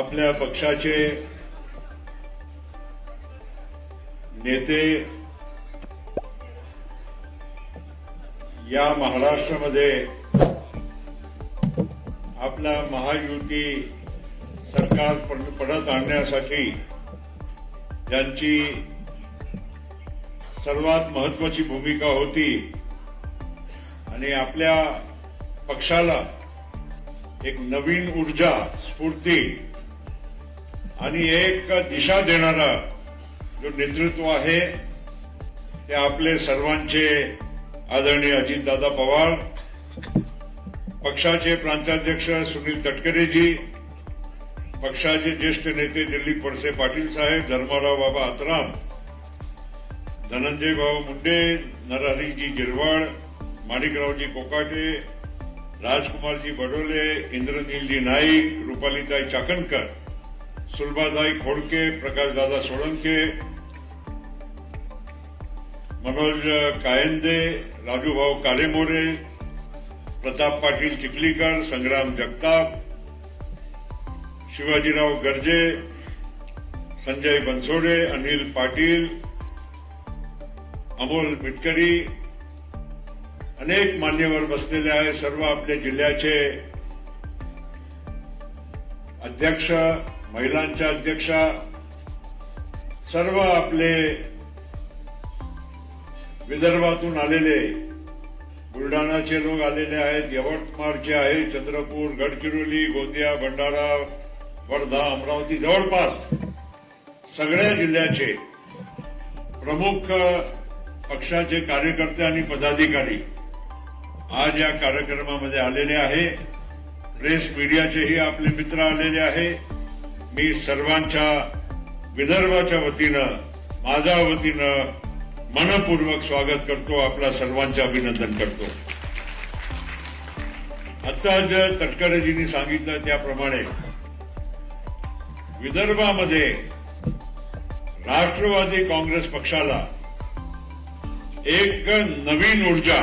आपल्या पक्षाचे नेते या महाराष्ट्रामध्ये आपला महायुती सरकार पडत परत आणण्यासाठी ज्यांची सर्वात महत्वाची भूमिका होती. आणि आपल्या पक्षाला एक नवीन ऊर्जा स्फूर्ती आणि एक दिशा देणारा जो नेतृत्व आहे ते आपले सर्वांचे आदरणीय अजितदादा पवार पक्षाचे प्रांताध्यक्ष सुनील तटकरेजी पक्षाचे ज्येष्ठ नेते दिलीप पडसे पाटील साहेब धर्माराव बाबा आत्राम धनंजय भाऊ मुंडे नरहरीजी गिरवाड माणिकरावजी कोकाटे राजकुमारजी बडोले इंद्रनीलजी नाईक रुपालीताई चाकणकर सुलभाताई खोडके प्रकाशदादा सोळंके मनोज कायंदे राजूभाऊ कालेमोरे प्रताप पाटील चिखलीकर संग्राम जगताप शिवाजीराव गर्जे संजय बनसोडे अनिल पाटील अमोल मिटकरी अनेक मान्यवर बसलेले आहे सर्व आपल्या जिल्ह्याचे अध्यक्ष महिलांच्या अध्यक्षा सर्व आपले विदर्भातून आलेले बुलढाणाचे लोक आलेले आहेत यवतमाळचे आहेत चंद्रपूर गडचिरोली गोंदिया भंडारा वर्धा अमरावती जवळपास सगळ्या जिल्ह्याचे प्रमुख पक्षाचे कार्यकर्ते आणि पदाधिकारी आज या कार्यक्रमामध्ये आलेले आहे. प्रेस मीडियाचेही आपले मित्र आलेले आहे. मी सर्वांच्या विदर्भाच्या वतीनं माझ्या वतीनं मनपूर्वक स्वागत करतो आपल्या सर्वांचे अभिनंदन करतो. आता जे तटकरेजींनी सांगितलं त्याप्रमाणे विदर्भामध्ये राष्ट्रवादी काँग्रेस पक्षाला एक नवीन ऊर्जा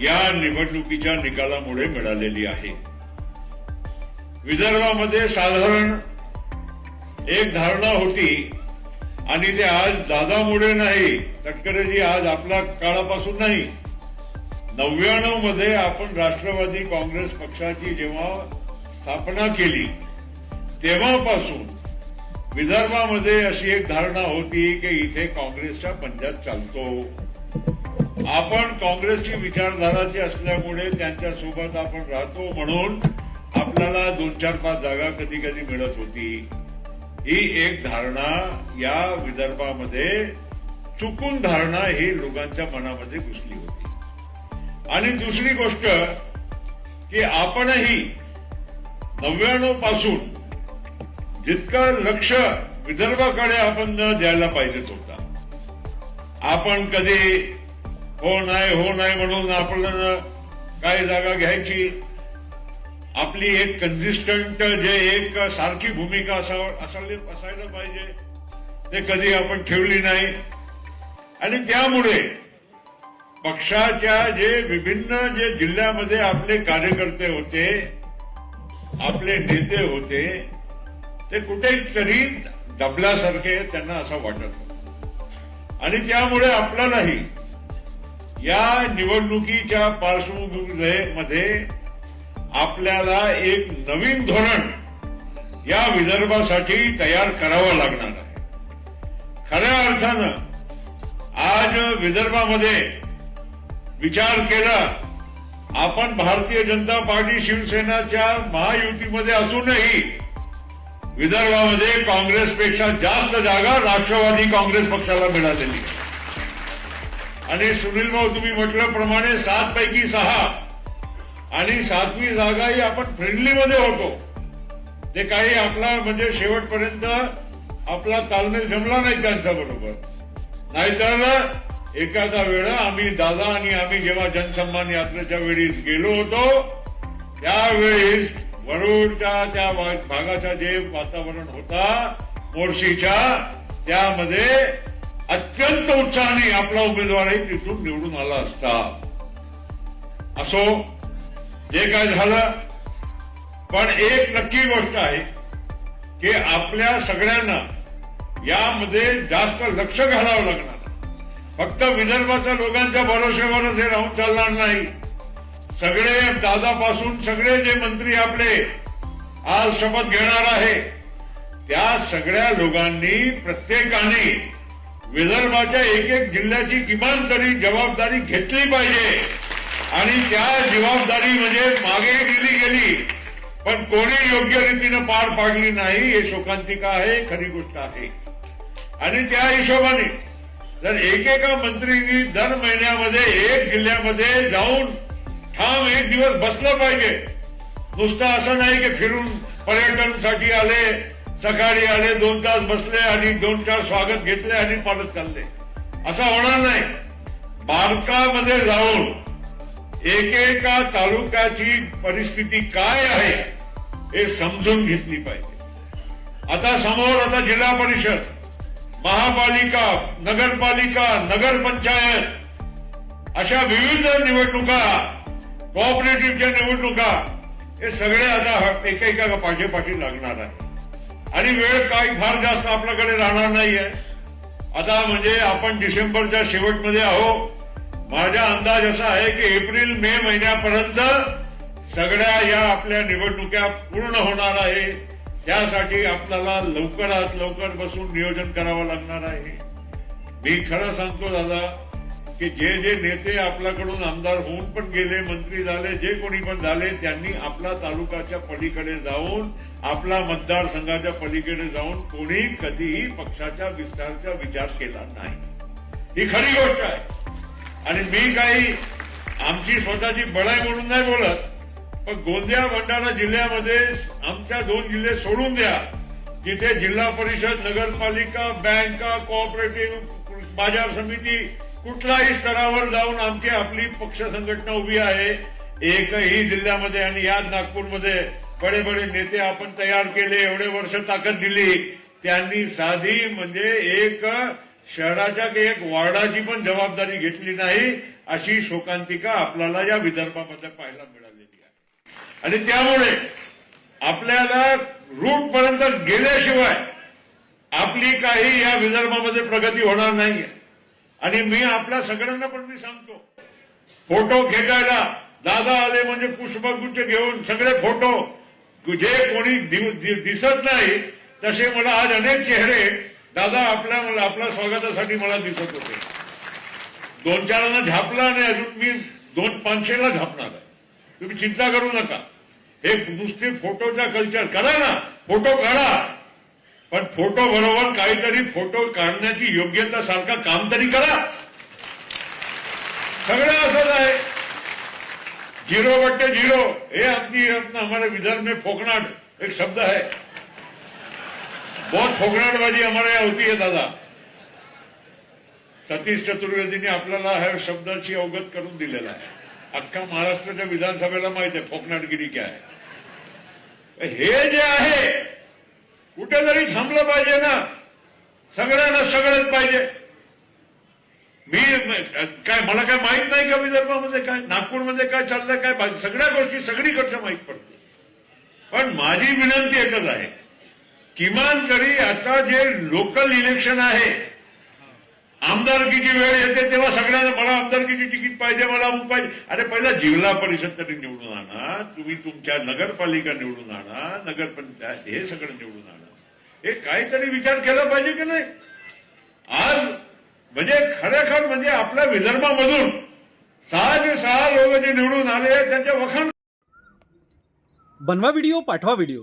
या निवडणुकीच्या निकालामुळे मिळालेली आहे. विदर्भामध्ये साधारण एक धारणा होती आणि ते आज दादामुळे नाही तटकरेजी आज आपल्या काळापासून नाही. नव्याण्णवमध्ये आपण राष्ट्रवादी काँग्रेस पक्षाची जेव्हा स्थापना केली तेव्हापासून विदर्भामध्ये अशी एक धारणा होती की इथे काँग्रेसच्या पंजाब चालतो. आपण काँग्रेसची विचारधाराची असल्यामुळे त्यांच्यासोबत आपण राहतो म्हणून आपल्याला दोन चार पाच जागा कधी कधी मिळत होती. ही एक धारणा या विदर्भामध्ये चुकून धारणा ही लोकांच्या मनामध्ये घुसली होती. आणि दुसरी गोष्ट की आपणही नव्याण्णवपासून जितकं लक्ष विदर्भाकडे आपण द्यायला पाहिजेत होता आपण कधी हो नाही हो नाही म्हणून आपण काही जागा घ्यायची आपली एक कन्सिस्टंट जे एक सारखी भूमिका असावं असायला असायला पाहिजे. ते कधी आपण ठेवली नाही. आणि त्यामुळे पक्षाच्या जे विभिन्न जे जिल्ह्यामध्ये आपले कार्यकर्ते होते आपले नेते होते ते कुठेतरी दबल्यासारखे त्यांना असं वाटत आणि त्यामुळे आपल्यालाही या निवडणुकीच्या पार्श्वभूमीमध्ये आपल्याला एक नवीन धोरण या विदर्भासाठी तयार करावं लागणार आहे. खऱ्या अर्थानं आज विदर्भामध्ये विचार केला आपण भारतीय जनता पार्टी शिवसेनाच्या महायुतीमध्ये असूनही विदर्भामध्ये काँग्रेसपेक्षा जास्त जागा राष्ट्रवादी काँग्रेस पक्षाला मिळालेली आणि सुनील भाऊ तुम्ही म्हटल्याप्रमाणे सात पैकी सहा आणि सातवी जागा ही आपण फ्रेंडली मध्ये होतो. ते काही आपला म्हणजे शेवटपर्यंत आपला तालमेल जमला नाही त्यांच्या बरोबर नाहीतर एखादा वेळा आम्ही दादा आणि आम्ही जेव्हा जनसन्मान यात्रेच्या वेळी गेलो होतो त्यावेळेस वरुडच्या त्या भागाचा जे वातावरण होता मोर्शीच्या त्यामध्ये अत्यंत उत्साहाने आपला उमेदवारही तिथून निवडून आला असता. असो जे काय झालं पण एक नक्की गोष्ट आहे की आपल्या सगळ्यांना यामध्ये जास्त लक्ष घालावं लागणार. फक्त विदर्भाच्या लोकांच्या भरोश्यावरच हे राहून चालणार नाही. सगळे दादापासून सगळे जे मंत्री आपले आज शपथ घेणार आहे त्या सगळ्या लोकांनी प्रत्येकाने विदर्भाच्या एक एक जिल्ह्याची किमान तरी जबाबदारी घेतली पाहिजे. आणि त्या जबाबदारी म्हणजे मागे गेली गेली. पण कोणी योग्य रीतीनं पार पाडली नाही हे शोकांतिका आहे खरी गोष्ट आहे. आणि त्या हिशोबाने जर एकेका मंत्रींनी दर महिन्यामध्ये एक जिल्ह्यामध्ये जाऊन ठाम एक दिवस बसलं पाहिजे. नुसतं असं नाही की फिरून पर्यटनसाठी आले सकाळी आले दोन तास बसले आणि दोन चार स्वागत घेतले आणि परत चालले. असं होणार नाही. बालकामध्ये जाऊन एकेका तालुक्याची परिस्थिती काय आहे हे समजून घेतली पाहिजे. आता समोर आता जिल्हा परिषद महापालिका नगरपालिका नगरपंचायत अशा विविध निवडणुका कॉपरेटिव्हच्या निवडणुका हे सगळे आता एकेका पाठीपाठी लागणार आहे. आणि वेळ काही फार जास्त आपल्याकडे राहणार नाहीये. आता म्हणजे आपण डिसेंबरच्या शेवटमध्ये आहोत. माझा अंदाज असा आहे की एप्रिल मे महिन्यापर्यंत सगळ्या या आपल्या निवडणुक्या पूर्ण होणार आहे. त्यासाठी आपल्याला लवकरात लवकर बसून नियोजन करावं लागणार आहे. मी खरं सांगतो दादा की जे जे नेते आपल्याकडून आमदार होऊन पण गेले मंत्री झाले जे कोणी पण झाले त्यांनी आपला तालुकाच्या पलीकडे जाऊन आपला मतदारसंघाच्या पलीकडे जाऊन कोणी कधीही पक्षाच्या विस्ताराचा विचार केला नाही. ही खरी गोष्ट आहे. आणि मी काही आमची स्वतःची बळाई म्हणून नाही बोलत पण गोंदिया भंडारा जिल्ह्यामध्ये आमच्या दोन जिल्हे सोडून द्या. जिथे जिल्हा परिषद नगरपालिका बँका कोऑपरेटिव्ह बाजार समिती कुठल्याही स्तरावर जाऊन आमची आपली पक्ष संघटना उभी आहे. एकही जिल्ह्यामध्ये आणि याच नागपूरमध्ये बडे बडे नेते आपण तयार केले एवढे वर्ष ताकद दिली. त्यांनी साधी म्हणजे एक शहराच्या एक वॉर्डाची पण जबाबदारी घेतली नाही अशी शोकांतिका आपल्याला या विदर्भामध्ये पाहायला मिळालेली आहे. आणि त्यामुळे आपल्याला रूट पर्यंत गेल्याशिवाय आपली काही या विदर्भामध्ये प्रगती होणार नाहीये. आणि मी आपल्या सगळ्यांना पण मी सांगतो फोटो खेचायला दादा आले म्हणजे पुष्पगुच्छ घेऊन सगळे फोटो जे कोणी दिसत नाही तसे मला आज अनेक चेहरे दादा आपल्या मला आपल्या स्वागतासाठी मला दिसत होते. दोन चारांना झापला आणि अजून मी दोन पाचशेला झापणार आहे. तुम्ही चिंता करू नका. हे नुसते फोटोचा कल्चर. करा ना फोटो काढा. पण फोटो बरोबर काहीतरी फोटो काढण्याची योग्यता सारखा काम तरी करा. सगळं असंच आहे. झिरो बट्टे झिरो. हे आपली अपना विदर्भ में फोकनाट एक शब्द आहे. बहुत फोकनाटबाजी आम्हाला या होती दादा. सतीश चतुर्वेदीने आपल्याला ह्या शब्दाची अवगत करून दिलेला आहे. अख्खा महाराष्ट्राच्या विधानसभेला माहीत आहे फोकनाटगिरी काय हे. जे आहे कुठेतरी थांबलं पाहिजे ना सगळ्यांना सगळंच पाहिजे. मी काय मला काय माहीत नाही का विदर्भामध्ये काय नागपूरमध्ये काय चाललंय काय सगळ्या गोष्टी सगळीकडच्या माहीत पडते पण माझी विनंती एकच आहे. किमान तरी आता जे लोकल इलेक्शन आहे आमदारकीची वेळ येते तेव्हा सगळ्यांना मला आमदारकीची तिकीट पाहिजे मला अमुक पाहिजे. अरे पहिला जिल्हा परिषद तरी निवडून आणा तुम्ही तुमच्या नगरपालिका निवडून आणा नगरपंचायत हे सगळं निवडून आणा. हे काहीतरी विचार केला पाहिजे की नाही? आज म्हणजे खरेखर म्हणजे आपल्या विदर्भामधून सहा जे सहा लोक जे निवडून आले त्यांच्या वखाण बनवा व्हिडिओ पाठवा व्हिडिओ